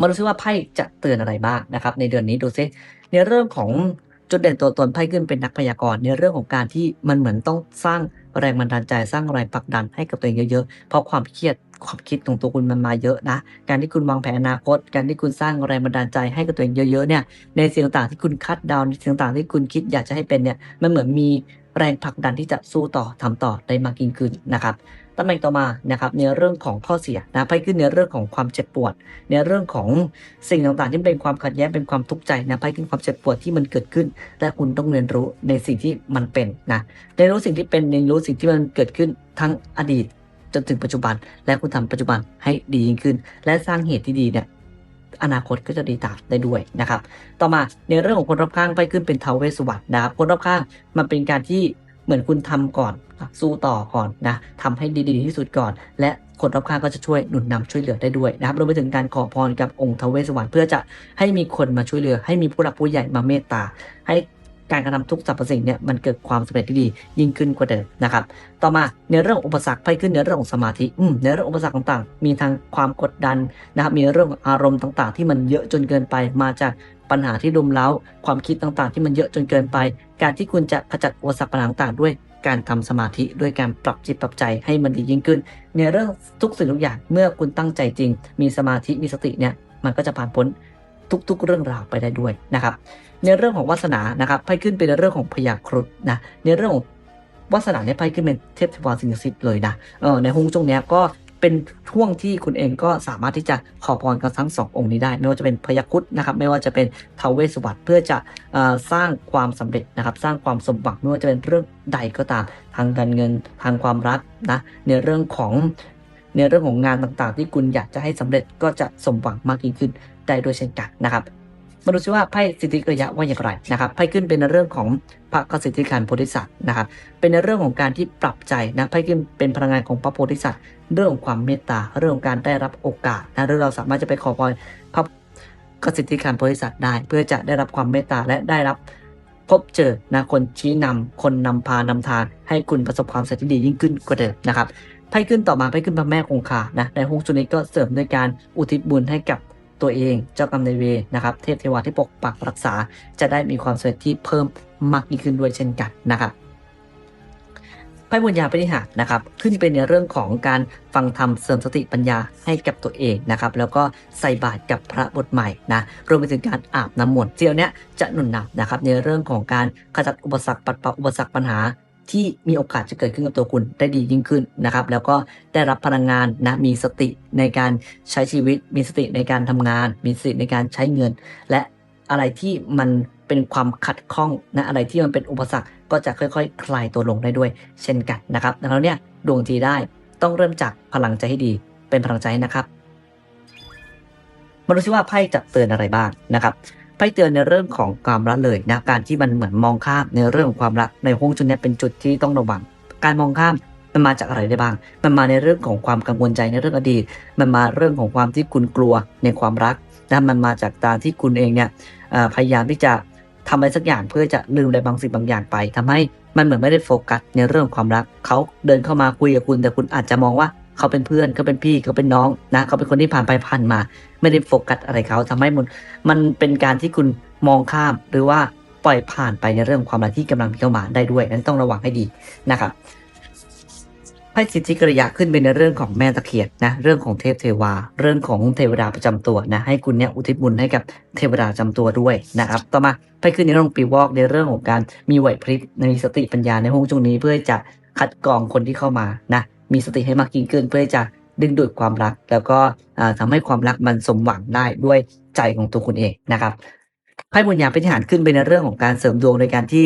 มาดูซิว่าไพ่จะเตือนอะไรบ้างนะครับ ในเดือนนี้ดูซิในเรื่องของจุดเด่นตัวตนไพ่ขึ้นเป็นนักพยากรณ์ในเรื่องของการที่มันเหมือนต้องสร้างแรงบันดาลใจสร้างแรงผลักดันให้กับตัวเองเยอะๆ เพราะความเครียดความคิดของตัวคุณมันมาเยอะนะ การที่คุณวางแผนอนาคต การที่คุณสร้างแรงบันดาลใจให้กับตัวเองเยอะๆเนี่ย ในสิ่งต่างๆที่คุณคาดเดาในสิ่งต่างๆที่คุณคิดอยากจะให้เป็นเนี่ย มันเหมือนมีแรงผลักดันที่จะสู้ต่อทำต่อได้มากยิ่งขึ้นนะครับ ตำแหน่งต่อมานะครับในเรื่องของข้อเสียนะไพ่ขึ้นในเรื่องของความเจ็บปวด ในเรื่องของสิ่งต่างๆ ที่เป็นความขัดแย้งเป็นความทุกข์ใจนะไพ่ขึ้นความเจ็บปวดที่มันเกิดขึ้น และคุณต้องเรียนรู้ในสิ่งที่มันเป็นนะเรียนรู้สิ่งที่เป็นเรียนรู้สิ่งที่มันเกิดขึ้นทั้งอดีตจนถึงปัจจุบัน และคุณทำปัจจุบันให้ดียิ่งขึ้น และสร้างเหตุที่ดีเนี่ยอนาคตก็จะดีตามได้ด้วยนะครับ ต่อมาในเรื่องของคนรอบข้างไปขึ้นเป็นเทาเวสสวัสดนะครับคนรอบข้างมันเป็นการที่ เหมือนคุณทำก่อนสู้ต่อก่อนนะทำให้ดีๆที่สุดก่อน และคนรอบข้างก็จะช่วยหนุนนำช่วยเหลือได้ด้วยนะครับรวมไปถึงการขอพรกับองค์ทวเวสวรรค์เพื่อจะให้มีคนมาช่วยเหลือ ให้มีผู้หลักผู้ใหญ่มาเมตตา ให้การกระทำทุกสรรพสิ่งเนี่ยมันเกิดความสำเร็จที่ดียิ่งขึ้นกว่าเดิมนะครับ ต่อมาในเรื่องอุปสรรคไปขึ้นในเรื่องของสมาธิอืในเรื่องอุปสรรคต่างๆ มีทางความกดดันนะครับ มีเรื่องอารมณ์ต่างๆ ที่มันเยอะจนเกินไปมาจาก ปัญหาที่รุมเร้า ความคิดต่างๆ ที่มันเยอะจนเกินไป การที่คุณจะขจัดอุปสรรคปัญหาต่างๆด้วยการทำสมาธิด้วยการปรับจิตปรับใจให้มันดียิ่งขึ้น ในเรื่องทุกสิ่งทุกอย่างเมื่อคุณตั้งใจจริง มีสมาธิมีสติเนี่ยมันก็จะผ่านพ้นทุกๆ เรื่องราวไปได้ด้วยนะครับ ในเรื่องของวาสนานะครับไพ่ขึ้นเป็นในเรื่องของพยาครุฑนะในเรื่องของวาสนาเนี่ยไพ่ขึ้นเป็นเทพเทวาสิงสิทธิ์เลยนะเออในฮงจงเนี้ยก็ เป็นช่วงที่คุณเองก็สามารถที่จะขอพรกับทั้งสององค์นี้ได้ ไม่ว่าจะเป็นพยาครุฑนะครับ ไม่ว่าจะเป็นทาวเวสวัสดิ์เพื่อจะอสร้างความสำเร็จนะครับ สร้างความสมหวังไม่ว่าจะเป็นเรื่องใดก็ตามทางการเงินทางความรักนะในเรื่องของในเรื่องของงานต่างๆ ที่คุณอยากจะให้สำเร็จก็จะสมหวังมากยิ่งขึ้นได้ด้วยเช่นกันนะครับ มาดูซิว่าไพ่สิทธิกระยะว่าอย่างไรนะครับไพ่ขึ้นเป็นในเรื่องของพระกสิทธิการโพธิสัตว์นะครับ เป็นในเรื่องของการที่ปรับใจนะไพ่ขึ้นเป็นพลังงานของพระโพธิสัตว์ เรื่องของความเมตตาเรื่องของการได้รับโอกาสนะหรือเราสามารถจะไปขอพรพระกสิทธิการโพธิสัตว์ได้ เพื่อจะได้รับความเมตตาและได้รับพบเจอนะคนชี้นำคนนำพานำทางให้คุณประสบความสำเร็จที่ดียิ่งขึ้นกว่าเดิมนะครับไพ่ขึ้นต่อมาไพ่ขึ้นพระแม่คงคานะในฮวงจุ้นี้ก็เสริมด้วยการอุทิศบุญให้กับ ตัวเองเจ้ากรรมนายเวรนะครับเทพเทวาที่ปกปักรักษา จะได้มีความสำเร็จที่เพิ่มมากยิ่งขึ้นด้วยเช่นกันนะครับไพ่บุญญาปฏิหารนะครับขึ้นเป็นในเรื่องของการฟังธรรมเสริมสติปัญญาให้กับตัวเองนะครับแล้วก็ใส่บาตรกับพระบทใหม่นะรวมไปถึงการอาบน้ำมนต์เจียวเนี้ยจะหนุนนำนะครับในเรื่องของการขจัดอุปสรรคปัดเป่าอุปสรรคปัญหา ที่มีโอกาสจะเกิดขึ้นกับตัวคุณได้ดียิ่งขึ้นนะครับ แล้วก็ได้รับพลังงานนะมีสติในการใช้ชีวิต มีสติในการทำงาน มีสติในการใช้เงิน และอะไรที่มันเป็นความขัดข้องนะอะไรที่มันเป็นอุปสรรคก็จะค่อย ๆ คลายตัวลงได้ด้วย เช่นกันนะครับดังนั้นเนี่ยดวงดีได้ต้องเริ่มจากพลังใจให้ดี เป็นพลังใจนะครับมาดูซิว่าไพ่จะเตือนอะไรบ้างนะครับ ไพ่เตือนในเรื่องของความรักเลยนะการที่มันเหมือนมองข้ามในเรื่องของความรักในห้องจุดนี้เป็นจุดที่ต้องระวัง การมองข้ามมันมาจากอะไรได้บ้าง มันมาในเรื่องของความกังวลใจในเรื่องอดีต มันมาเรื่องของความที่คุณกลัวในความรักนะมันมาจากการที่คุณเองเนี่ยพยายามที่จะทำอะไรสักอย่างเพื่อจะลืมอะไรบางสิ่งบางอย่างไปทำให้มันเหมือนไม่ได้โฟกัสในเรื่องของความรักเขาเดินเข้ามาคุยกับคุณ แต่คุณอาจจะมองว่า เขาเป็นเพื่อนเขาเป็นพี่เขาเป็นน้องนะเขาเป็นคนที่ผ่านไปผ่านมา ไม่ได้โฟกัสอะไรเขาทำให้มันมันเป็นการที่คุณมองข้ามหรือว่าปล่อยผ่านไปในเรื่องความรักที่กำลังเข้ามาได้ด้วยนั้นต้องระวังให้ดีนะครับไพ่สิทธิกริยาขึ้นเป็นในเรื่องของแม่ตะเคียนนะเรื่องของเทพเทวา เรื่องของเทวดาประจำตัวนะให้คุณเนี่ยอุทิศบุญให้กับเทวดาประจำตัวด้วยนะครับต่อมาไพ่ขึ้นในเรื่องของปีวอกในเรื่องของการมีไหวพริบมีสติปัญญาในห้องจุงนี้เพื่อจะคัดกรองคนที่เข้ามานะ มีสติให้มากยิ่งขึ้นเพื่อจะดึงดูดความรัก แล้วก็อ่าทำให้ความรักมันสมหวังได้ด้วยใจของตัวคุณเองนะครับไพ่บุญญาเป็นทหารขึ้นไปในเรื่องของการเสริมดวงในการที่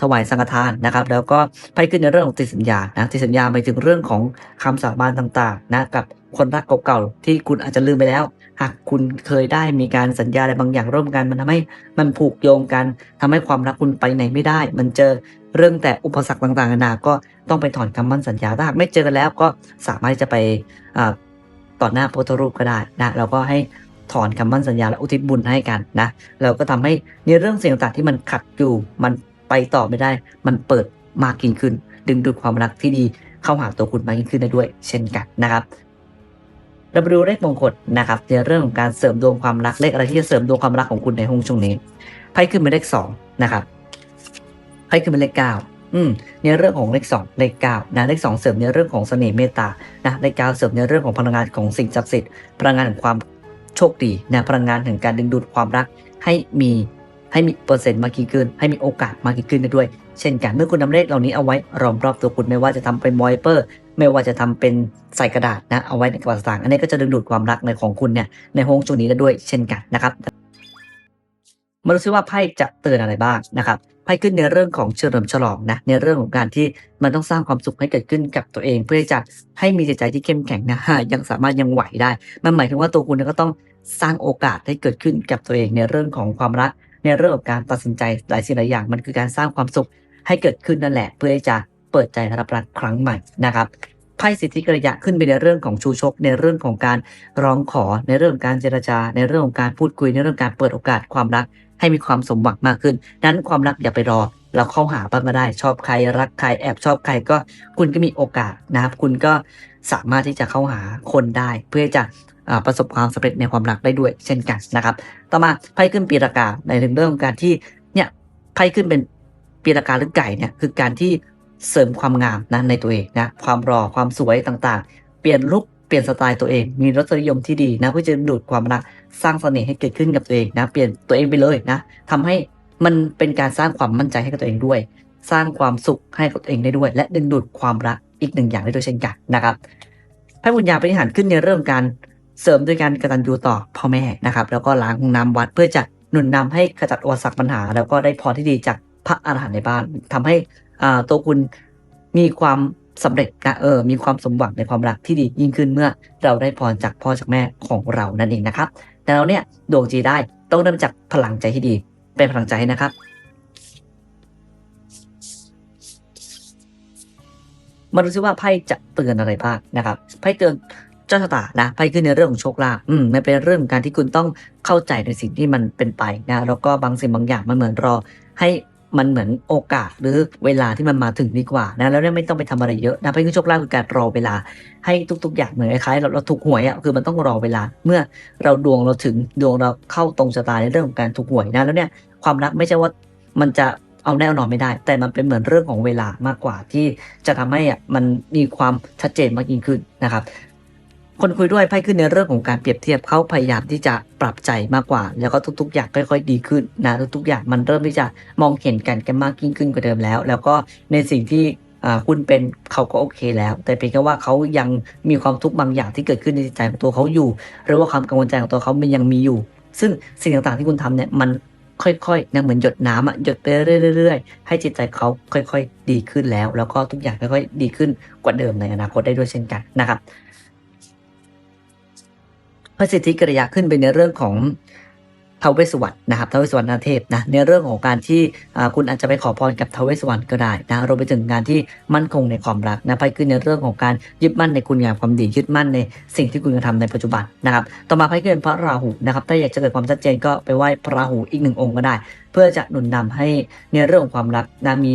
ถวายสังฆทานนะครับ แล้วก็ไพ่ขึ้นในเรื่องของติดสัญญานะติดสัญญาหมายถึงเรื่องของคำสาบานต่างๆนะกับคนรักเก่าๆที่คุณอาจจะลืมไปแล้ว หากคุณเคยได้มีการสัญญาอะไรบางอย่างร่วมกัน มันทำให้มันผูกโยงกันทำให้ความรักคุณไปไหนไม่ได้ มันเจอ เรื่องแต่อุปสรรคต่างๆนานาก็ต้องไปถอนคำมั่นสัญญาถ้าหากไม่เจอกันแล้วก็สามารถที่จะไปต่อหน้าพระพุทธรูปก็ได้นะเราก็ให้ถอนคำมั่นสัญญาและอุทิศบุญให้กันนะเราก็ทำให้ในเรื่องสิ่งต่างๆที่มันขัดอยู่มันไปต่อไม่ได้ มันเปิดมากยิ่งขึ้น ดึงดูดความรักที่ดีเข้าหาตัวคุณมากยิ่งขึ้นได้ด้วย เช่นกันนะครับเราไปดูเลขมงคลนะครับในเรื่องของการเสริมดวงความรักเลขอะไรที่จะเสริมดวงความรักของคุณในห้องช่วงนี้ไพ่ขึ้นเป็นเลขสองนะครับ ไพ่ขึ้นเป็นเลขเก้าอืมในเรื่องของเลขสองเลขเก้านะเลขสองเสริมในเรื่องของเสน่ห์เมตตานะเลขเก้าเสริมในเรื่องของพลังงานของสิ่งศักดิ์สิทธิ์พลังงานของความโชคดีนะพลังงานถึงการดึงดูดความรักให้มีให้มีเปอร์เซ็นต์มากยิ่งขึ้น ให้มีโอกาสมากยิ่งขึ้นได้ด้วย เช่นกันเมื่อคุณนำเลขเหล่านี้เอาไว้รอมรอบตัวคุณไม่ว่าจะทำเป็นมอยเปอร์ ไม่ว่าจะทำเป็นใส่กระดาษนะเอาไว้ในกระเป๋าสตางค์อันนี้ก็จะดึงดูดความรักในของคุณเนี่ยในห้องช่วงนี้ได้ด้วย เช่นกันนะครับมาดูซิว่าไพ่จะเตือนอะไรบ้างนะครับ ให้ขึ้นในเรื่องของเฉลิมฉลองนะในเรื่องของการที่มันต้องสร้างความสุขให้เกิดขึ้นกับตัวเอง เพื่อจะให้มีจิตใจที่เข้มแข็งนะยังสามารถยังไหวได้ มันหมายถึงว่าตัวคุณก็ต้องสร้างโอกาสให้เกิดขึ้นกับตัวเองในเรื่องของความรัก ในเรื่องของการตัดสินใจหลายสิ่งหลายอย่างมันคือการสร้างความสุขให้เกิดขึ้นนั่นแหละ เพื่อจะเปิดใจรับรักครั้งใหม่นะครับ ไพ่สิทธิกริยะขึ้นไปในเรื่องของชูชก ในเรื่องของการร้องขอ ในเรื่องการเจรจา ในเรื่องของการพูดคุย ในเรื่องการเปิดโอกาสความรัก ให้มีความสมหวังมากขึ้น นั้นความรักอย่าไปรอ เราเข้าหาบ้างก็ได้ ชอบใครรักใครแอบชอบใครก็คุณก็มีโอกาสนะครับ คุณก็สามารถที่จะเข้าหาคนได้ เพื่อจะประสบความสำเร็จในความรักได้ด้วย เช่นกันนะครับ ต่อมาไพ่ขึ้นปีรากาในเรื่องของการที่เนี่ยไพ่ขึ้นเป็นปีรากาหรือไก่เนี่ยคือการที่ เสริมความงามนะในตัวเองนะความรอความสวยต่างๆ เปลี่ยนลุคเปลี่ยนสไตล์ตัวเอง มีรสนิยมที่ดีนะเพื่อจะดูดความรักสร้างเสน่ห์ให้เกิดขึ้นกับตัวเองนะเปลี่ยนตัวเองไปเลยนะทำให้มันเป็นการสร้างความมั่นใจให้กับตัวเองด้วย สร้างความสุขให้กับตัวเองได้ด้วย และดึงดูดความรักอีกหนึ่งอย่างได้ด้วยเช่นกันนะครับไพ่บุญญาปฏิหารขึ้นในเรื่องการเสริมด้วยการกตัญญูต่อพ่อแม่นะครับ แล้วก็ล้างห้องน้ำวัดเพื่อจะหนุนนำให้ขจัดอุปสรรคปัญหา แล้วก็ได้พรที่ดีจากพระอรหันต์ในบ้านทำให้ ตัวคุณมีความสำเร็จนะเออมีความสมหวังในความรักที่ดียิ่งขึ้นเมื่อเราได้พรจากพ่อจากแม่ของเรานั่นเองนะครับแต่เราเนี่ยดวงจีได้ต้องเริ่มจากพลังใจที่ดีเป็นพลังใจนะครับมาดูซิว่าไพ่จะเตือนอะไรบ้างนะครับไพ่เตือนเจ้าชะตานะไพ่ขึ้นในเรื่องของโชคลาภอืมมันเป็นเรื่องของการที่คุณต้องเข้าใจในสิ่งที่มันเป็นไปนะแล้วก็บางสิ่งบางอย่างมันเหมือนรอให้ มันเหมือนโอกาสหรือเวลาที่มันมาถึงดีกว่านะแล้วเนี่ยไม่ต้องไปทำอะไรเยอะนะไพ่ขึ้นโชคลาภคือการรอเวลาให้ทุก ๆ อย่างเหมือนคล้ายๆเราเราถูกหวยอะคือมันต้องรอเวลา เมื่อเราดวงเราถึงดวงเราเข้าตรงชะตาในเรื่องของการถูกหวยนะแล้วเนี่ยความรักไม่ใช่ว่ามันจะเอาแน่เอานอนไม่ได้ แต่มันเป็นเหมือนเรื่องของเวลามากกว่าที่จะทำให้อะมันมีความชัดเจนมากยิ่งขึ้นนะครับ คนคุยด้วยไพ่ขึ้นในเรื่องของการเปรียบเทียบเขาพยายามที่จะปรับใจมากกว่า แล้วก็ทุกๆ อย่างค่อยๆดีขึ้นนะทุกๆอย่างมันเริ่มที่จะมองเห็นกันกันมากยิ่งขึ้นกว่าเดิมแล้ว แล้วก็ในสิ่งที่อ่าคุณเป็นเขาก็โอเคแล้ว แต่เพียงแค่ว่าเขายังมีความทุกข์บางอย่างที่เกิดขึ้นในจิตใจของตัวเขาอยู่ หรือว่าความกังวลใจของตัวเขามันยังมีอยู่ ซึ่งสิ่งต่างๆที่คุณทำเนี่ยมันค่อยๆนะเหมือนหยดน้ำอะหยดไปเรื่อยๆ ให้จิตใจเขาค่อยๆ ดีขึ้นแล้ว แล้วก็ทุกอย่างค่อยๆ ดีขึ้นกว่าเดิมในอนาคตได้ด้วยเช่นกันนะครับ ระสิทธิกริยาขึ้นไปในเรื่องของทาวเวสวรรณนะครับทาวเวสวรรณนเทพนะในเรื่องของการที่คุณอาจจะไปขอพรกับทาวเวสวรรณก็ได้นะรวมไปถึงการที่มั่นคงในความรักนะไปขึ้นในเรื่องของการยึดมั่นในคุณงามความดียึดมั่นในสิ่งที่คุณกระทำในปัจจุบันนะครับต่อมาไพ่ขึ้นเป็นพระราหูนะครับถ้าอยากจะเกิดความชัดเจนก็ไปไหว้พระราหูอีกหนึ่งองค์ก็ได้ เพื่อจะหนุนนำให้ในเรื่องของความรักนะมี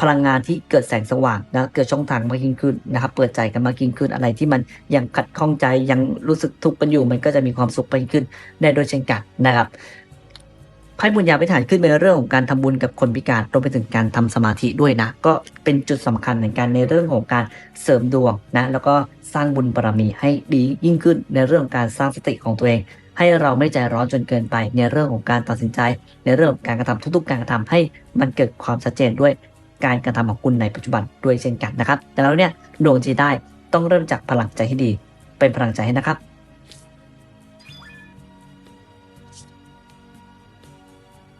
พลังงานที่เกิดแสงสว่างนะเกิดช่องทางมากยิ่งขึ้นนะครับ เปิดใจกันมากยิ่งขึ้นอะไรที่มันยังขัดข้องใจยังรู้สึกทุกข์กันอยู่ มันก็จะมีความสุขไปขึ้นได้โดยเช่นกันนะครับไพ่บุญญาพิฐานขึ้นเป็นเรื่องของการทำบุญกับคนพิการรวมไปถึงการทำสมาธิด้วยนะ ก็เป็นจุดสำคัญในการในเรื่องของการเสริมดวงนะแล้วก็สร้างบุญบารมีให้ดียิ่งขึ้นในเรื่องของการสร้างสติของตัวเอง ให้เราไม่ใจร้อนจนเกินไป ในเรื่องของการตัดสินใจ ในเรื่องของการกระทำทุกๆ การกระทำให้มันเกิดความชัดเจนด้วย การกระทำของคุณในปัจจุบันด้วยเช่นกันนะครับ แต่แล้วเนี่ยดวงจีได้ต้องเริ่มจากพลังใจที่ดี เป็นพลังใจให้นะครับ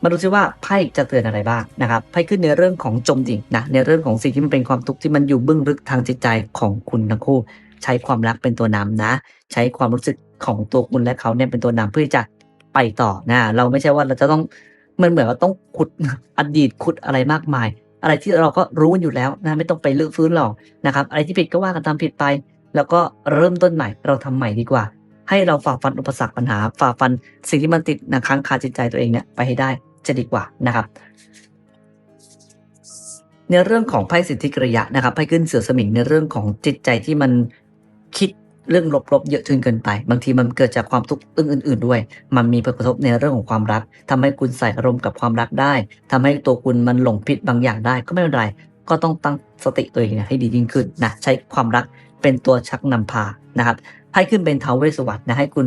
มาดูซิว่าไพ่จะเตือนอะไรบ้างนะครับไพ่ขึ้นในเรื่องของจมดิ่งนะในเรื่องของสิ่งที่มันเป็นความทุกข์ที่มันอยู่เบื้องลึกทางจิตใจของคุณทั้งคู่ ใช้ความรักเป็นตัวนำนะ ใช้ความรู้สึกของตัวคุณและเขาเนี่ยเป็นตัวนำเพื่อจะไปต่อนะเราไม่ใช่ว่าเราจะต้องมันเหมือนว่าต้องขุดอดีตขุดอะไรมากมาย อะไรที่เราก็รู้อยู่แล้วนะไม่ต้องไปลื้อฟื้นหรอกนะครับ อะไรที่ผิดก็ว่ากันตามผิดไป แล้วก็เริ่มต้นใหม่เราทำใหม่ดีกว่า ให้เราฝ่าฟันอุปสรรคปัญหา ฝ่าฟันสิ่งที่มันติดนะค้างคาจิตใจตัวเองเนี่ยไปให้ได้จะดีกว่านะครับ ในเรื่องของไพ่สิทธิกริยะนะครับไพ่ขึ้นเสือสมิงในเรื่องของจิตใจที่มันคิด เรื่องลบๆเยอะจนเกินไป บางทีมันเกิดจากความทุกข์อื่น ๆ ด้วย มันมีผลกระทบในเรื่องของความรักทำให้คุณใส่อารมณ์กับความรักได้ทำให้ตัวคุณมันหลงผิดบางอย่างได้ก็ไม่เป็นไร ก็ต้องตั้งสติตัวเองให้ดียิ่งขึ้นนะใช้ความรักเป็นตัวชักนำพานะครับให้ขึ้นเป็นเทวเวสวรรค์นะให้คุณ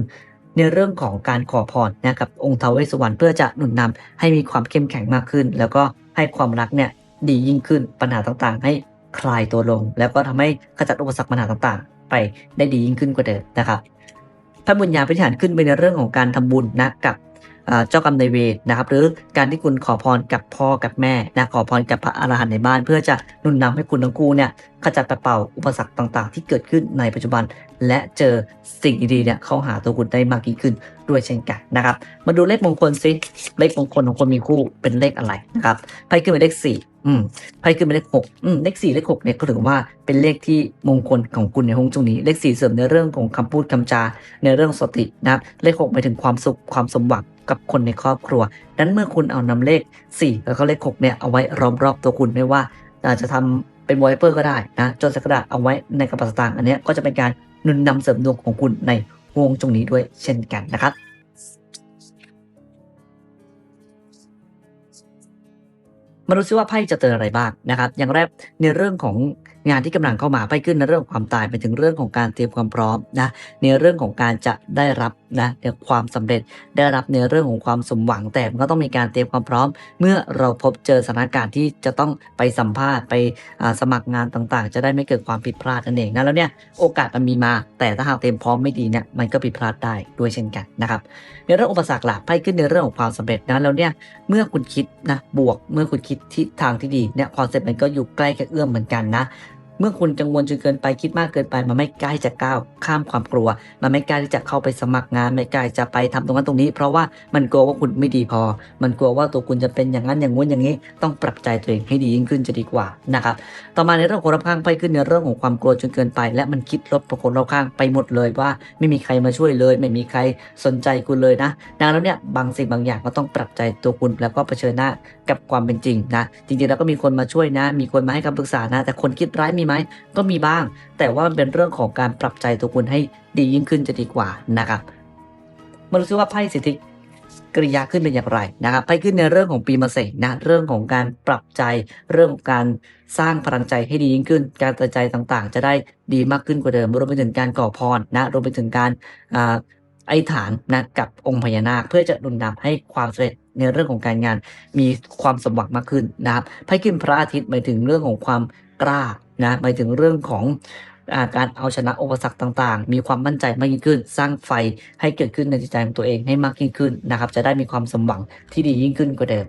ในเรื่องของการขอพรนะกับองค์ท้าวเวสสวรรค์เพื่อจะหนุนนำให้มีความเข้มแข็งมากขึ้น แล้วก็ให้ความรักเนี่ยดียิ่งขึ้นปัญหาต่างๆ ให้คลายตัวลง แล้วก็ทำให้ขจัดอุปสรรคปัญหาต่างๆ ไปได้ดียิ่งขึ้นกว่าเดิมนะครับพระบุญญาพิธานขึ้นไปในเรื่องของการทำบุญนะกับเจ้ากรรมนายเวรนะครับ หรือการที่คุณขอพรกับพ่อกับแม่นะขอพรกับพระอรหันต์ในบ้าน เพื่อจะนุนนำให้คุณทั้งคู่เนี่ยขจัดปัดเป่าอุปสรรคต่างๆ ที่เกิดขึ้นในปัจจุบัน และเจอสิ่งดีๆเนี่ยเข้าหาตัวคุณได้มากยิ่งขึ้นด้วยเช่นกันนะครับ มาดูเลขมงคลซิเลขมงคลของคนมีคู่เป็นเลขอะไรนะครับไพ่ขึ้นเป็นเลขสี่ อืมไพ่ขึ้นเป็นเลขหกอืมเลขสี่เลขหกเนี่ยก็ถือว่าเป็นเลขที่มงคลของคุณในห้องตรงนี้ เลขสี่เสริมในเรื่องของคำพูดคำจา ในเรื่องสตินะครับเลขหกหมายถึงความสุขความสมหวังกับคนในครอบครัวดังนั้นเมื่อคุณเอานำเลข4แล้วก็เลข6เนี่ยเอาไว้ล้อมรอบตัวคุณไม่ว่าอาจจะทำเป็นวอลเปอร์ก็ได้นะจนสักระดาษเอาไว้ในกระเป๋าสตางค์อันนี้ก็จะเป็นการนุนนำเสริมดวงของคุณในวงตรงนี้ด้วยเช่นกันนะครับ มาดูซิว่าไพ่จะเตือนอะไรบ้างนะครับ อย่างแรกในเรื่องของงานที่กำลังเข้ามาไพ่ขึ้นในเรื่องของความตายไปถึงเรื่องของการเตรียมความพร้อมนะในเรื่องของการจะได้รับ นะในความสำเร็จได้รับในเรื่องของความสมหวังแต่มันก็ต้องมีการเตรียมความพร้อม เมื่อเราพบเจอสถานการณ์ที่จะต้องไปสัมภาษณ์ไปสมัครงานต่างๆ จะได้ไม่เกิดความผิดพลาดนั่นเองนะแล้วเนี่ยโอกาสมันมีมา แต่ถ้าหากเตรียมพร้อมไม่ดีเนี่ยมันก็ผิดพลาดได้ด้วยเช่นกันนะครับในเรื่องอุปสรรคหลักไพ่ขึ้นในเรื่องของความสำเร็จนะแล้วเนี่ยเมื่อคุณคิดนะบวกเมื่อคุณคิดทิศทางที่ดีเนี่ยความสำเร็จมันก็อยู่ใกล้แค่เอื้อมเหมือนกันนะ เมื่อคุณกังวลจนเกินไปคิดมากเกินไป มันไม่กล้าที่จะก้าวข้ามความกลัว มันไม่กล้าที่จะเข้าไปสมัครงานไม่กล้าจะไปทำตรงนั้นตรงนี้ เพราะว่ามันกลัวว่าคุณไม่ดีพอ มันกลัวว่าตัวคุณจะเป็นอย่างนั้นอย่างงู้นอย่างนี้ ต้องปรับใจตัวเองให้ดียิ่งขึ้นจะดีกว่านะครับต่อมาในเรื่องของคนรอบข้างไปขึ้นในเรื่องของความกลัวจนเกินไป และมันคิดลบกับคนรอบข้างไปหมดเลยว่า ไม่มีใครมาช่วยเลย ไม่มีใครสนใจคุณเลยนะดังนั้นเนี่ยบางสิ่งบางอย่างก็ต้องปรับใจตัวคุณแล้วก็เผชิญหน้ากับความเป็นจริงนะจริงๆแล้วก็มีคนมาช่วยนะ มีคนมาให้คำปรึกษานะ แต่คนคิดร้ายมีไหมก็มีบ้าง แต่ว่ามันเป็นเรื่องของการปรับใจตัวคุณให้ดียิ่งขึ้นจะดีกว่านะครับมาดูซิว่าไพ่สิทธิกริยาขึ้นเป็นอย่างไรนะครับไพ่ขึ้นในเรื่องของปีมะเสงนะเรื่องของการปรับใจเรื่องของการสร้างพลังใจให้ดียิ่งขึ้น การตัดใจต่างๆ จะได้ดีมากขึ้นกว่าเดิมรวมไปถึงการก่อพรนะรวมไปถึงการไอ้ฐานนะกับองค์พญานาคเพื่อจะหนุนนำให้ความสำเร็จในเรื่องของการงานมีความสมหวังมากขึ้นนะครับไพ่ขึ้นพระอาทิตย์หมายถึงเรื่องของความกล้า นะหมายถึงเรื่องของอาการเอาชนะอุปสรรคต่างๆ มีความมั่นใจมากยิ่งขึ้น สร้างไฟให้เกิดขึ้นในจิตใจของตัวเองให้มากยิ่งขึ้นนะครับ จะได้มีความสมหวังที่ดียิ่งขึ้นกว่าเดิม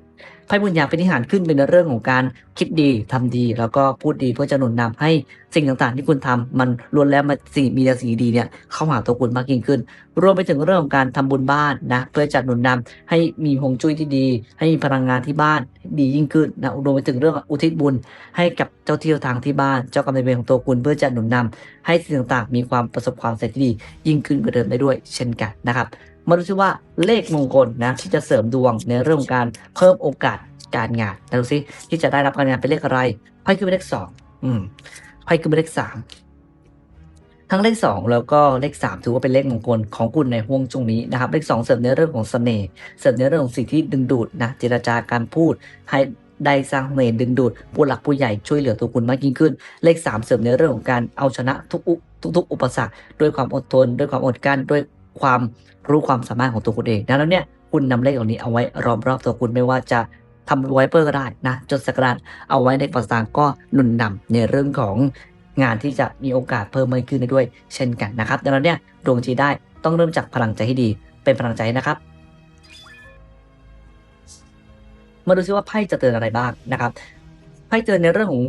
ไพ่บุญญาเป็นนิหารขึ้นเป็นเรื่องของการคิดดีทำดี แล้วก็พูดดีเพื่อจะหนุนนำให้สิ่งต่างๆ ที่คุณทำมันล้วนแล้วมาสิ่งมีแต่สิ่งดีเนี่ยเข้าหาตัวคุณมากยิ่งขึ้น รวมไปถึงเรื่องของการทำบุญบ้านนะเพื่อจะหนุนนำให้มีฮวงจุ้ยที่ดี ให้มีพลังงานที่บ้านดียิ่งขึ้นนะรวมไปถึงเรื่องอุทิศบุญให้กับเจ้าที่เจ้าทางที่บ้าน เจ้ากรรมนายเวรของตัวคุณเพื่อจะหนุนนำให้สิ่งต่างๆ มีความประสบความสำเร็จที่ดียิ่งขึ้นกว่าเดิมได้ด้วย เช่นกันนะครับ มาดูซิว่าเลขมงคลนะที่จะเสริมดวงในเรื่องของการเพิ่มโอกาสการงานดูซิที่จะได้รับการงานเป็นเลขอะไรไพ่ขึ้นเป็นเลขสองอืมไพ่ขึ้นเป็นเลขสามทั้งเลข 2 แล้วก็เลข 3 ถือว่าเป็นเลขมงคลของคุณในห่วงช่วงนี้นะครับ เลข 2 เสริมในเรื่องของเสน่ห์เสริมในเรื่องของสิ่งที่ดึงดูดนะเจรจาการพูดให้ได้สร้างเสน่ห์ดึงดูดผู้หลักผู้ใหญ่ช่วยเหลือตัวคุณมากยิ่งขึ้น เลข 3 เสริมในเรื่องของการเอาชนะทุกทุกอุปสรรคด้วยความอดทน ด้วยความอดกลั้นด้วย ความรู้ความสามารถของตัวคุณเองดังนั้นเนี่ยคุณนำเลขเหล่านี้เอาไว้ล้อมรอบตัวคุณไม่ว่าจะทำไวเปอร์ก็ได้นะจดสักการะเอาไว้ในกระเป๋าสตางก็หนุนนำในเรื่องของงานที่จะมีโอกาสเพิ่มมากขึ้นได้ด้วย เช่นกันนะครับ ดังนั้นเนี่ยดวงจีได้ต้องเริ่มจากพลังใจที่ดีเป็นพลังใจนะครับ มาดูซิว่าไพ่จะเตือนอะไรบ้างนะครับไพ่เตือนในเรื่องของ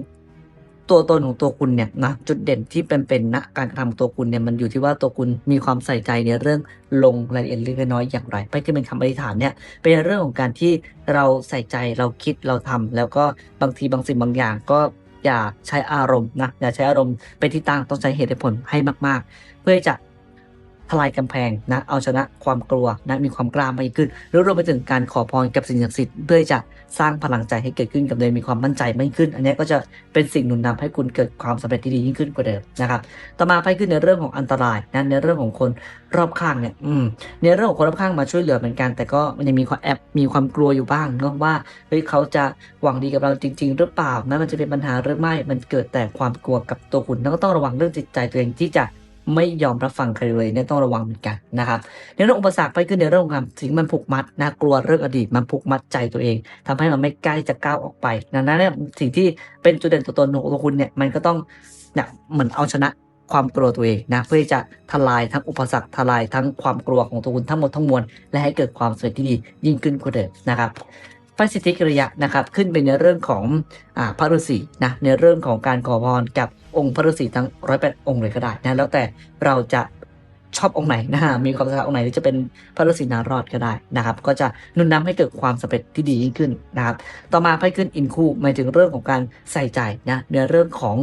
ตัวตนของตัวคุณเนี่ยนะจุดเด่นที่เป็นเป็นณการกระทำของตัวคุณเนี่ยมันอยู่ที่ว่าตัวคุณมีความใส่ใจในเรื่องลงรายละเอียดเล็กน้อยอย่างไร ไปที่เป็นคำอธิษฐานเนี่ยเป็นเรื่องของการที่เราใส่ใจเราคิดเราทำแล้วก็บางทีบางสิ่งบางอย่างก็อย่าใช้อารมณ์นะอย่าใช้อารมณ์เป็นที่ตั้งต้องใช้เหตุผลให้มาก ๆ เพื่อจะ ลายกำแพงนะเอาชนะความกลัวนะมีความกล้ามากยิ่งขึ้นหรือรวมไปถึงการขอพรกับสิ่งศักดิ์สิทธิ์เพื่อจะสร้างพลังใจให้เกิดขึ้นกับตัวเองมีความมั่นใจมากยิ่งขึ้น อันนี้ก็จะเป็นสิ่งหนุนนำให้คุณเกิดความสำเร็จที่ดียิ่งขึ้นกว่าเดิมนะครับต่อมาไพ่ขึ้นในเรื่องของอันตรายนะในเรื่องของคนรอบข้างเนี่ยอืมในเรื่องของคนรอบข้างมาช่วยเหลือเหมือนกัน แต่ก็มันยังมีความแอบมีความกลัวอยู่บ้างเนาะว่าเฮ้ยเขาจะหวังดีกับเราจริง ๆ หรือเปล่านะมันจะเป็นปัญหาหรือไม่มันเกิดแต่ความกลัวกับตัวคุณแล้วก็ต้องระวังเรื่องจิตใจตัวเองที่จะ ไม่ยอมรับฟังใครเลยเนี่ยต้องระวังเหมือนกันนะครับในเรื่องอุปสรรคไปขึ้นในเรื่องของความสิ่งมันผูกมัดนะกลัวเรื่องอดีตมันผูกมัดใจตัวเองทำให้เราไม่กล้าที่จะก้าวออกไปดังนั้นเนี่ยสิ่งที่เป็นจุดเด่นตัวตนของตัวคุณเนี่ยมันก็ต้องเนี่ยเหมือนเอาชนะความกลัวตัวเองนะเพื่อจะทลายทั้งอุปสรรคทลายทั้งความกลัวของตัวคุณทั้งหมดทั้งมวลและให้เกิดความสำเร็จที่ดียิ่งขึ้นกว่าเดิมนะครับไฟสิทธิกิริยะนะครับขึ้นเป็นในเรื่องของอ่าพระฤาษีนะในเรื่องของการขอพรกับ องค์พระฤาษีทั้งร้อยแปดองค์เลยก็ได้นะแล้วแต่เราจะชอบองค์ไหนนะฮะมีความศรัทธาองค์ไหนหรือจะเป็นพระฤาษีนารอดก็ได้นะครับ ก็จะนุนนำให้เกิดความสำเร็จที่ดียิ่งขึ้นนะครับ ต่อมาไพ่ขึ้นอินคู่หมายถึงเรื่องของการใส่ใจนะในเรื่องของ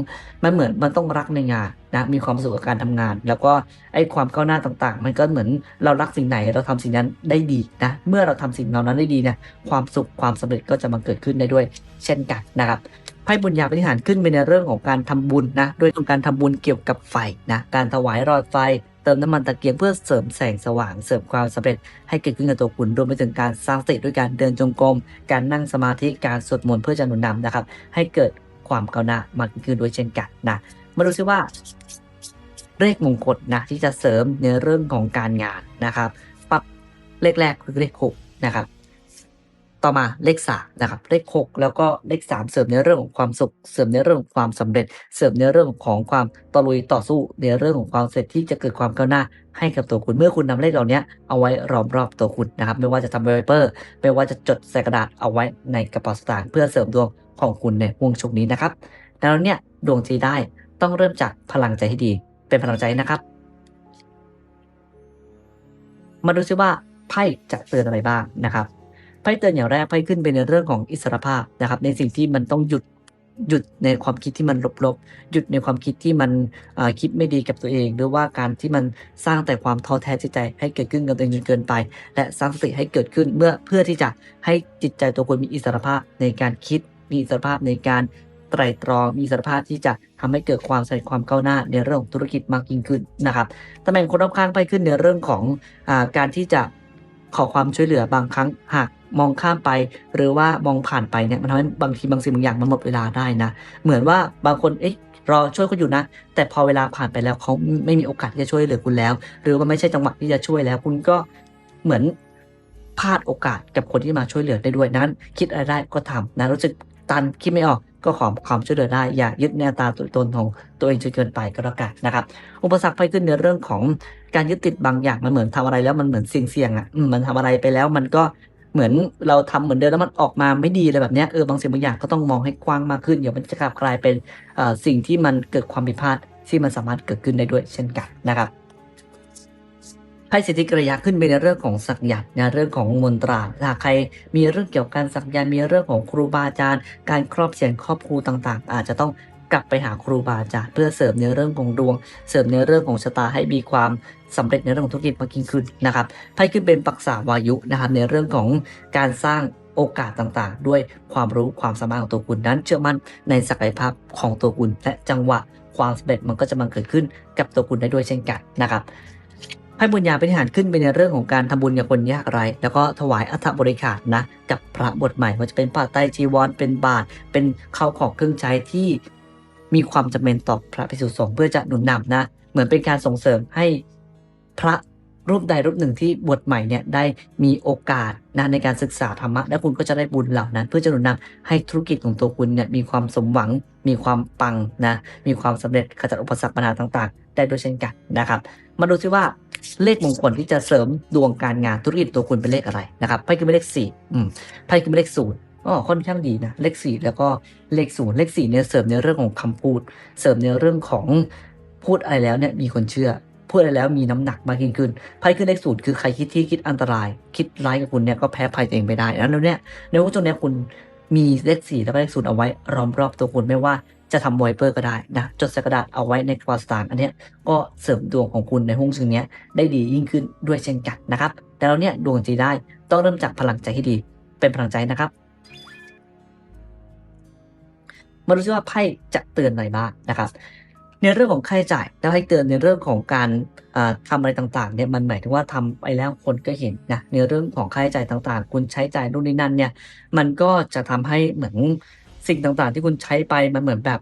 มันเหมือนมันต้องรักในงานนะมีความสุขกับการทำงาน แล้วก็ไอ้ความก้าวหน้าต่างๆ มันก็เหมือนเรารักสิ่งไหนเราทำสิ่งนั้นได้ดีนะเมื่อเราทำสิ่งเหล่านั้นได้ดีเนี่ยความสุขความสำเร็จก็จะมาเกิดขึ้นได้ด้วย เช่นกันนะครับ พ่บุญญาปฏิหารขึ้นเป็นในเรื่องของการทำบุญนะโดยการทำบุญเกี่ยวกับไฟนะการถวายหลอดไฟเติมน้ำมันตะเกียงเพื่อเสริมแสงสว่างเสริมความสำเร็จให้เกิดขึ้นกับตัวคุณรวมไปถึงการสร้างสติด้วยการเดินจงกรมการนั่งสมาธิการสวดมนต์เพื่อจะหนุนนำนะครับ ให้เกิดความก้าวหน้ามากขึ้นด้วยเช่นกันนะมาดูซิว่าเลขมงคลนะที่จะเสริมในเรื่องของการงานนะครับ ปับเลขแรกคือเลขหกนะครับ ต่อมาเลขสามนะครับเลขหกแล้วก็เลขสามเสริมในเรื่องของความสุข เสริมในเรื่องของความสำเร็จ เสริมในเรื่องของความตะลุยต่อสู้ในเรื่องของความเสร็จที่จะเกิดความก้าวหน้าให้กับตัวคุณเมื่อคุณนำเลขเหล่านี้เอาไว้รอมรอบตัวคุณนะครับ ไม่ว่าจะทำไวเปอร์ ไม่ว่าจะจดใส่กระดาษเอาไว้ในกระเป๋าสตางค์เพื่อเสริมดวงของคุณในห่วงช่วงนี้นะครับดังนั้นเนี่ยดวงจีได้ต้องเริ่มจากพลังใจที่ดี เป็นพลังใจนะครับ มาดูซิว่าไพ่จะเตือนอะไรบ้างนะครับ ไพ่เตือนอย่างแรกไพ่ขึ้นเป็นในเรื่องของอิสรภาพนะครับ ในสิ่งที่มันต้องหยุดหยุดในความคิดที่มันลบๆ หยุดในความคิดที่มันคิดไม่ดีกับตัวเอง หรือว่าการที่มันสร้างแต่ความท้อแท้จิตใจ ให้เกิดขึ้นกับตัวเองจนเกินไป และสร้างสติให้เกิดขึ้นเมื่อเพื่อที่จะให้จิตใจตัวคุณมีอิสรภาพในการคิด มีอิสรภาพในการไตรตรองมีอิสรภาพที่จะทำให้เกิดความสำเร็จความก้าวหน้าในเรื่องของธุรกิจมากยิ่งขึ้นนะครับตำแหน่งคนรอบข้างไพ่ขึ้นในเรื่องของอการที่จะขอความช่วยเหลือบางครั้งหาก มองข้ามไป หรือว่ามองผ่านไปเนี่ยมันทำให้บางทีบางสิ่งบางอย่างมันหมดเวลาได้นะ เหมือนว่าบางคนเอ๊ะรอช่วยคุณอยู่นะ แต่พอเวลาผ่านไปแล้วเขาไม่มีโอกาสที่จะช่วยเหลือคุณแล้ว หรือว่าไม่ใช่จังหวะที่จะช่วยแล้ว คุณก็เหมือนพลาดโอกาสกับคนที่มาช่วยเหลือได้ด้วยนั้น คิดอะไรได้ก็ทำนะรู้สึกตันคิดไม่ออกก็ขอความช่วยเหลือได้ อย่ายึดแนวตาตัวตนของตัวเองจนเกินไปก็แล้วกันนะครับ อุปสรรคไปขึ้นในเรื่องของการยึดติดบางอย่างมันเหมือนทำอะไรแล้วมันเหมือนเสี่ยงเสี่ยงๆอะมมันทำอะไรไปแล้วมันก็ เหมือนเราทำเหมือนเดิมแล้วมันออกมาไม่ดีอะไรแบบนี้เออบางสิ่งบางอย่างก็ต้องมองให้กว้างมากขึ้นเดี๋ยวมันจะกลับกลายเป็นสิ่งที่มันเกิดความผิดพลาดที่มันสามารถเกิดขึ้นได้ด้วยเช่นกันนะครับไพ่สิทธิกริยาขึ้นไปในเรื่องของสักยันต์ในเรื่องของมนตราถ้าใครมีเรื่องเกี่ยวกับการสักยันต์มีเรื่องของครูบาอาจารย์ การครอบเสียนครอบครูต่างๆ อาจจะต้อง กลับไปหาครูบาอาจารย์เพื่อเสริมในเรื่องของดวง เสริมในเรื่องของชะตาให้มีความสำเร็จในเรื่องของธุรกิจมากยิ่งขึ้นนะครับไพ่ขึ้นเป็นปักษาวายุนะครับในเรื่องของการสร้างโอกาสต่างๆ ด้วยความรู้ความสามารถของตัวคุณนั้น เชื่อมั่นในศักยภาพของตัวคุณและจังหวะความสำเร็จมันก็จะมาเกิดขึ้นกับตัวคุณได้ด้วยเช่นกันนะครับไพ่บุญญาปฏิหารขึ้นเป็นในเรื่องของการทำบุญกับคนยากไร้แล้วก็ถวายอัฐบริขารนะ กับพระบทใหม่ว่าจะเป็นผ้าไตรจีวรเป็นบาทเป็นข้าวของเครื่องใช้ที่ มีความจำเป็นต่อพระภิกษุสงฆ์เพื่อจะหนุนนำนะ เหมือนเป็นการส่งเสริมให้พระรูปใดรูปหนึ่งที่บวชใหม่เนี่ยได้มีโอกาสนะในการศึกษาธรรมะ และคุณก็จะได้บุญเหล่านั้น เพื่อจะหนุนนำให้ธุรกิจของตัวคุณเนี่ยมีความสมหวัง มีความปังนะมีความสำเร็จขจัดอุปสรรคปัญหาต่างๆ ได้ด้วยเช่นกันนะครับ มาดูซิว่าเลขมงคลที่จะเสริมดวงการงานธุรกิจตัวคุณเป็นเลขอะไรนะครับไพ่คือเลขสี่อืมไพ่คือเลขศูนย์ อ๋อค่อนข้างดีนะ เลขสี่แล้วก็เลขศูนย์เลขสี่เนี่ยเสริมในเรื่องของคำพูด เสริมในเรื่องของพูดอะไรแล้วเนี่ยมีคนเชื่อ พูดอะไรแล้วมีน้ำหนักมากยิ่งขึ้นไพ่ขึ้นเลขศูนย์คือใครคิดที่คิดอันตราย คิดร้ายกับคุณเนี่ยก็แพ้ภัยตัวเองไปได้แล้วเนี่ยในว่าช่วงเนี้ยคุณมีเลขสี่แล้วก็เลขศูนย์เอาไว้ล้อมรอบตัวคุณไม่ว่าจะทำไวเปอร์ก็ได้นะจดใส่กระดาษเอาไว้ในกระเป๋าสตางค์อันเนี้ยก็เสริมดวงของคุณในหุ้นซึ่งเนี้ยได้ดียิ่งขึ้นด้วยเช่นกันนะครับ แต่เราเนี่ยดวงจีได้ต้องเริ่มจากพลังใจที่ดีเป็นพลังใจนะครับ มาดูซิว่าไพ่จะเตือนอะไรบ้างนะครับในเรื่องของค่าใช้จ่ายแล้วให้เตือนในเรื่องของการทำทำอะไรต่างๆเนี่ยมันหมายถึงว่าทำไปแล้วคนก็เห็นนะในเรื่องของค่าใช้จ่ายต่างๆ คุณใช้จ่ายนู่นนี่นั่นเนี่ยมันก็จะทำให้เหมือนสิ่งต่างๆ ที่คุณใช้ไปมันเหมือนแบบ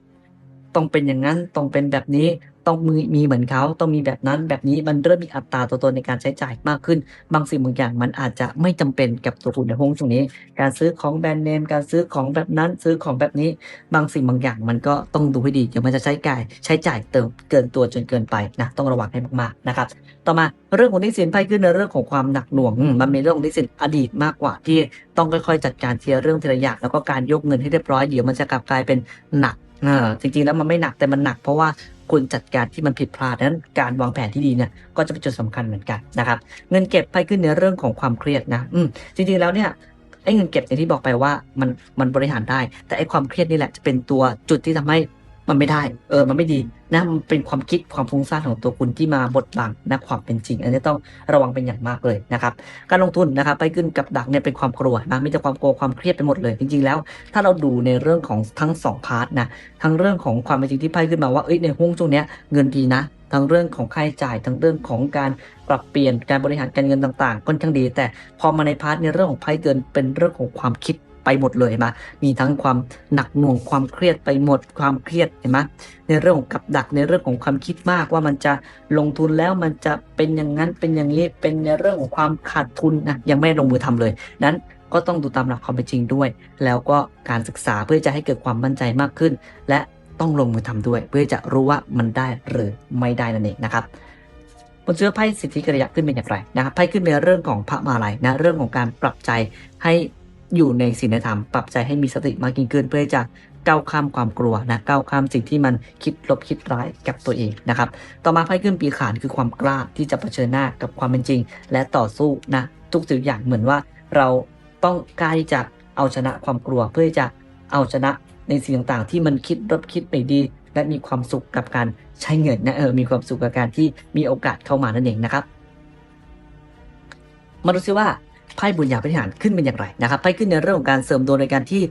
ต้องเป็นอย่างนั้นต้องเป็นแบบนี้ ต้องมีมีเหมือนเขาต้องมีแบบนั้นแบบนี้มันเริ่มมีอัตราตัวตนในการใช้จ่ายมากขึ้น บางสิ่งบางอย่างมันอาจจะไม่จำเป็นกับตัวคุณในห้องช่วงนี้ การซื้อของแบรนด์เนมการซื้อของแบบนั้นซื้อของแบบนี้ บางสิ่งบางอย่างมันก็ต้องดูให้ดีเดี๋ยวมันจะใช้จ่ายใช้จ่ายเติมเกินตัวจนเกินไปนะต้องระวังให้มากๆนะครับต่อมาเรื่องของหนี้สินไพ่ขึ้นในเรื่องของความหนักหน่วง มันเป็นเรื่องของหนี้สินอดีตมากกว่าที่ต้องค่อยๆ จัดการเทีละเรื่องทีละอย่างแล้วก็การยกเงินให้เรียบร้อยเดี๋ยวมันจะกลับกลายเป็นหนักจริงๆแล้วมันไม่หนักแต่มันหนักเพราะว่า คุณจัดการที่มันผิดพลาดนั้นการวางแผนที่ดีเนี่ยก็จะเป็นจุดสำคัญเหมือนกันนะครับเงินเก็บไปขึ้นในเรื่องของความเครียดนะอืมจริงๆแล้วเนี่ยไอ้เงินเก็บอย่างที่บอกไปว่ามันมันบริหารได้ แต่ไอ้ความเครียดนี่แหละจะเป็นตัวจุดที่ทำให้ มันไม่ได้ เออ มันไม่ดีนะมันเป็นความคิดความฟุ้งซ่านของตัวคุณที่มาบดบังนะความเป็นจริง อันนี้ต้องระวังเป็นอย่างมากเลยนะครับ การลงทุนนะครับ ไปขึ้นกับดักเนี่ยเป็นความกลัวนะมีแต่ความกลัวความเครียดไปหมดเลย จริง ๆ แล้ว ถ้าเราดูในเรื่องของทั้งสองพาร์ทนะทั้งเรื่องของความเป็นจริงที่ไพ่ขึ้นมาว่าเอ้ยในห้วงช่วงเนี้ยเงินดีนะทั้งเรื่องของค่าใช้จ่ายทั้งเรื่องของการปรับเปลี่ยนการบริหารการเงินต่างๆค่อนข้างดี แต่พอมาในพาร์ทในเรื่องของไพ่เกินเป็นเรื่องของความคิด ไปหมดเลยเห็นไหมา มีทั้งความหนักหน่วงความเครียดไปหมดความเครียดเห็นไหมในเรื่องของกับดักในเรื่องของความคิดมากว่ามันจะลงทุนแล้วมันจะเป็นอย่างนั้นเป็นอย่างนี้เป็นในเรื่องของความขาดทุนนะยังไม่ลงมือทำเลยนั้นก็ต้องดูตามหลักความเป็นจริงด้วย แล้วก็การศึกษาเพื่อจะให้เกิดความมั่นใจมากขึ้น และต้องลงมือทำด้วย เพื่อจะรู้ว่ามันได้หรือไม่ได้นั่นเองนะครับบนเสื้อไพ่สิทธิกริยะขึ้นเป็นอย่างไรนะครับไพ่ขึ้นในเรื่องของพระมาลัยนะเรื่องของการปรับใจให้ อยู่ในศีลธรรมปรับใจให้มีสติมากยิ่งขึ้นเพื่อจะก้าวข้ามความกลัวนะก้าวข้ามสิ่งที่มันคิดลบคิดร้ายกับตัวเองนะครับ ต่อมาไพ่ขึ้นปีขานคือความกล้าที่จะเผชิญหน้ากับความเป็นจริง และต่อสู้นะทุกสิ่งอย่างเหมือนว่าเราต้องกล้าที่จะเอาชนะความกลัวเพื่อจะเอาชนะในสิ่งต่างๆ ที่มันคิดลบคิดไม่ดี และมีความสุขกับการใช้เงินนะเออมีความสุขกับการที่มีโอกาสเข้ามานั่นเองนะครับ มาดูซิว่า ไพ่บุญญาพิหารขึ้นเป็นอย่างไรนะครับไพ่ขึ้นในเรื่องของการเสริมดวงในการที่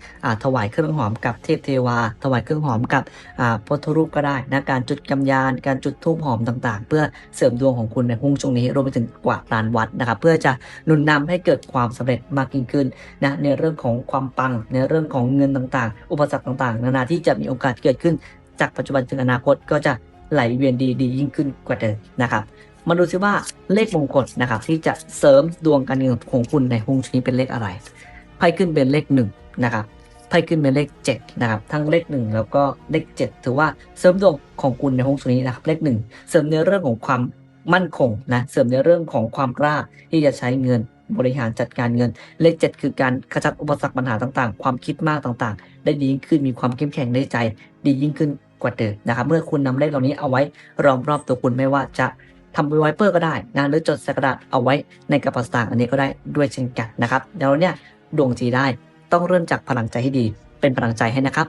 ถวายเครื่องหอมกับเทพเทวา ถวายเครื่องหอมกับพุทธรูปก็ได้นะการจุดกำยาน การจุดธูปหอมต่างๆ เพื่อเสริมดวงของคุณในหุ้งช่วงนี้รวมไปถึงกวาดลานวัดนะครับเพื่อจะหนุนนำให้เกิดความสำเร็จมากยิ่งขึ้นนะในเรื่องของความปังในเรื่องของเงินต่างๆ อุปสรรคต่างๆ นานาที่จะมีโอกาสเกิดขึ้น จากปัจจุบันถึงอนาคตก็จะไหลเวียนดีดียิ่งขึ้นกว่าเดิมนะครับ มาดูซิว่าเลขมงคลนะครับ ที่จะเสริมดวงการเงินของคุณในฮวงจุ้ยนี้เป็นเลขอะไรไพ่ขึ้นเป็นเลขหนึ่งนะครับไพ่ขึ้นเป็นเลขเจ็ดนะครับทั้งเลขหนึ่งแล้วก็เลขเจ็ดถือว่าเสริมดวงของคุณในฮวงจุ้ยนี้นะครับเลขหนึ่งเสริมในเรื่องของความมั่นคงนะเสริมในเรื่องของความกล้าที่จะใช้เงินบริหารจัดการเงิน เลขเจ็ดคือการขจัดอุปสรรคปัญหาต่างๆ ความคิดมากต่างๆ ได้ดียิ่งขึ้นมีความเข้มแข็งในใจ ดียิ่งขึ้นกว่าเดิมนะครับเมื่อคุณนำเลขเหล่านี้เอาไว้รอมรอบตัวคุณไม่ว่าจะ ทำเป็นไวเปอร์ก็ได้นะหรือจดใส่กระดาษเอาไว้ในกระเป๋าสตางค์อันนี้ก็ได้ด้วยเช่นกันนะครับเดี๋ยวเนี่ยดวงจีได้ต้องเริ่มจากพลังใจให้ดี เป็นพลังใจให้นะครับ